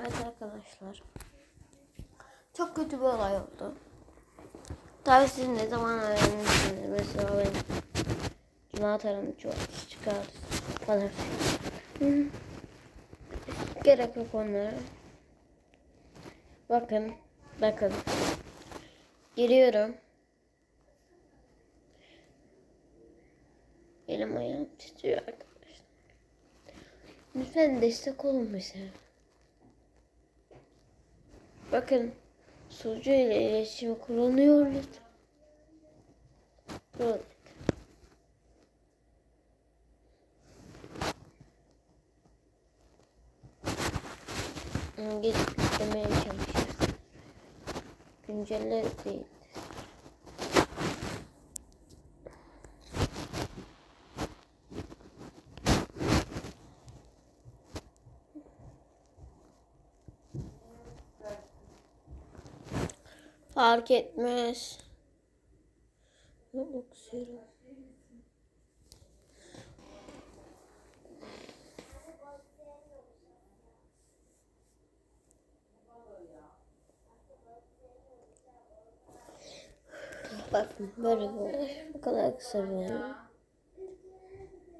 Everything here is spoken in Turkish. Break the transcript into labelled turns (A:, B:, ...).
A: Evet arkadaşlar. Çok kötü bir olay oldu. Tabii siz ne zaman öğrenirsiniz. Mesela ben Cuma tarım çıkardı falan. Gerek yok onlara. Bakın. Bakın. Giriyorum. Elim ayağım titriyor arkadaşlar. Lütfen destek olun bize. Bakın. Sucu ile iletişim kullanıyor lütfen. Evet. Yüklemeye çalışıyoruz. Güncelle değil. Fark etmez. Yok, serum. Bakın böyle böyle. Bu kadar kısa video.